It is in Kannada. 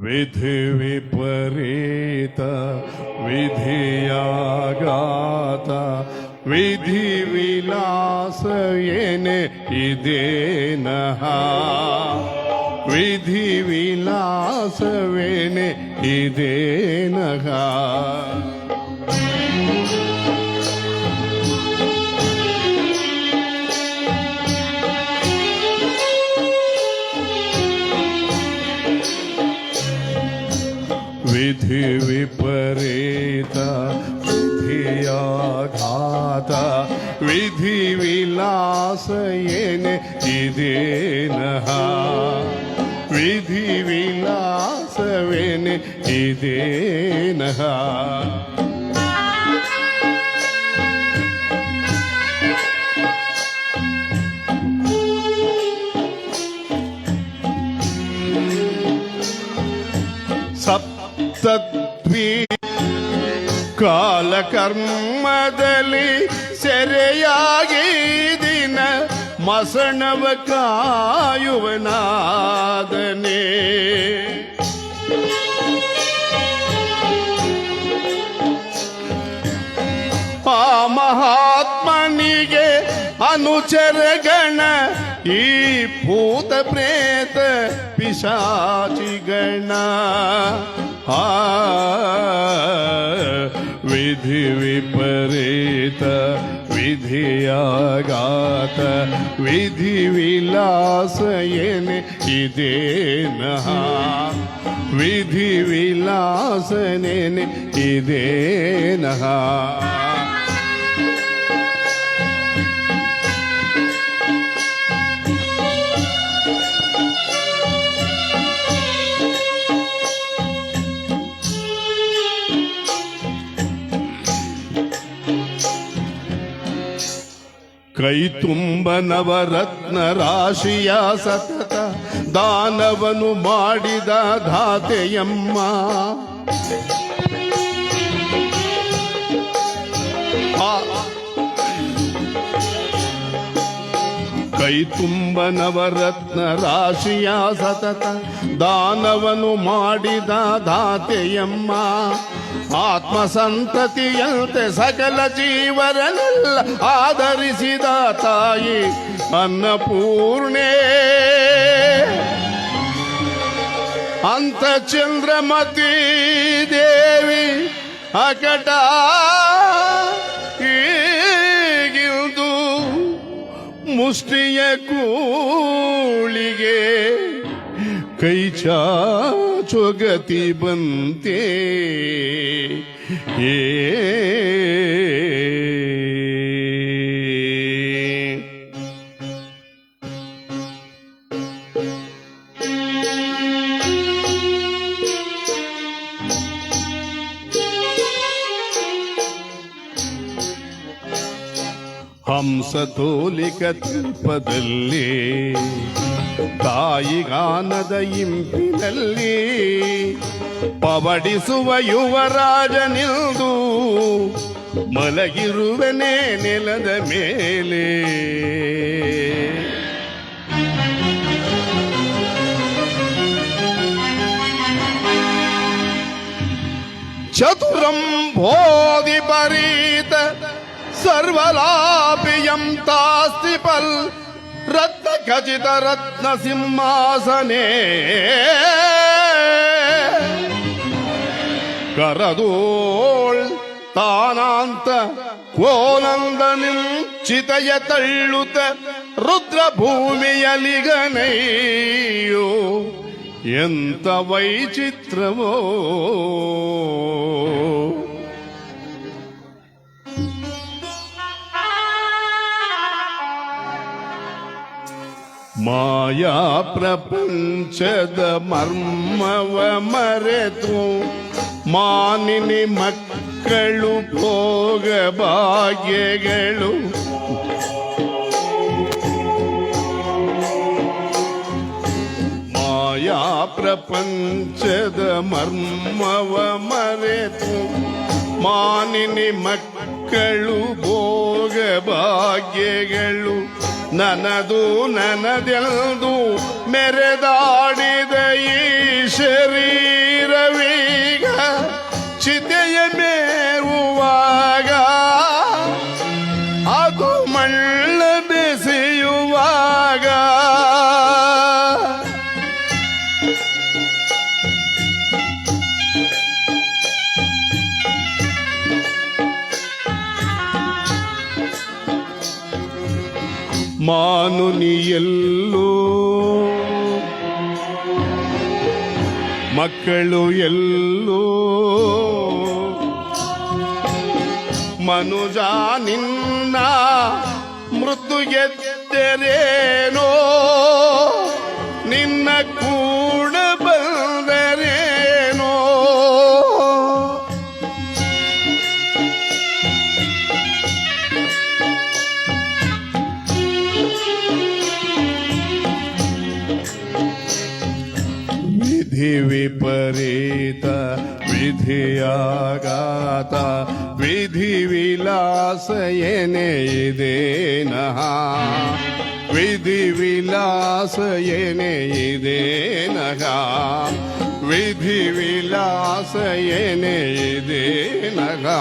విధి విపరీత విధియాగాత విధి విలాసయనే ఇదేనహ విధి విలాసవేనే ఇదేనహ बुद्धि विपरीत विधियाघात विधि विलास येने इदेनः विधि विलास वेने इदेनः ಇದೇನಹ ಸಪ್ತದ್ವಿ ಕಾಲಕರ್ಮದಲ್ಲಿ ಸೆರೆಯಾಗಿ ದಿನ ಮಸಣವ ಕಾಯುವನಾದನೆ ಆ ಮಹಾತ್ಮನಿಗೆ ಅನುಚರಗಣ ಈ ಭೂತ ಪ್ರೇತ ಪಿಶಾಚಿಗಣ विधि विपरीत विधियागात विधि विलासयन इदे नहा विधि विलासनेन इदे नहा ಕೈ ತುಂಬ ನವರತ್ನ ರಾಶಿಯ ಸತತ ದಾನವನು ಮಾಡಿದ ಧಾತೆಯಮ್ಮ. ಕೈ ತುಂಬ ನವರತ್ನ ರಾಶಿಯ ಸತತ ದಾನವನು ಮಾಡಿದ ದಾತೆಯಮ್ಮ. ಆತ್ಮ ಸಂತತಿಯಂತೆ ಸಕಲ ಜೀವರನ್ನೆಲ್ಲ ಆಧರಿಸಿದ ತಾಯಿ ಅನ್ನಪೂರ್ಣೆ. ಅಂತ ಚಂದ್ರಮತಿ ದೇವಿ ಅಕಟ ಮುಷ್ಟಿಯ ಕೂಳಿಗೆ ಕೈ ಚಾಚೊಗತಿ ಬಂತೆ. ಏ ಹಂಸತೋಲಿಕ ತಲ್ಪದಲ್ಲಿ ತಾಯಿಗಾನದ ಇಂಪಿನಲ್ಲಿ ಪವಡಿಸುವ ಯುವರಾಜ ನಿಲ್ದು ಮಲಗಿರುವನೇ ನೆಲದ ಮೇಲೆ ಚತುರಂ ಬೋಧಿಪರೀತ ಸರ್ವಲಾಭಿಯಂ ತಾಸ್ತಿ ಪಲ್ ರತ್ನ ಖಚಿತ ರತ್ನ ಸಿಂಹಾಸನೆ. ಕರದೋಳ್ ತಾನಾಂತ ಕೋನಂದನಿಂ ಚಿತಯ ತಳ್ಳುತ್ತ ರುದ್ರ ಭೂಮಿಯಲಿಗನಯ್ಯೋ ಎಂತ ವೈಚಿತ್ರವೋ. ಮಾಯಾ ಪ್ರಪಂಚದ ಮರ್ಮವ ಮರೆತು ಮಾನಿನಿ ಮಕ್ಕಳು ಭೋಗ ಭಾಗ್ಯಗಳು ಮಾಯಾ ಪ್ರಪಂಚದ ಮರ್ಮವ ಮರೆತು ಮಾನಿನಿ ಮಕ್ಕಳು ಭೋಗ ಭಾಗ್ಯಗಳು ನನದು ನನದೆಲ್ದು ಮೆರೆದಾಡಿದ ಮಾನುನಿಯಲ್ಲೋ ಮಕ್ಕಳು ಎಲ್ಲೋ. ಮನುಜ ನಿನ್ನ ಮೃದು ಗೆದ್ದರೇನೋ ನಿನ್ನ सिद्धि विपरीत विधियागात विधि विलास येने देनहा विधि विलास येने देनहा विधि विलास येने देनहा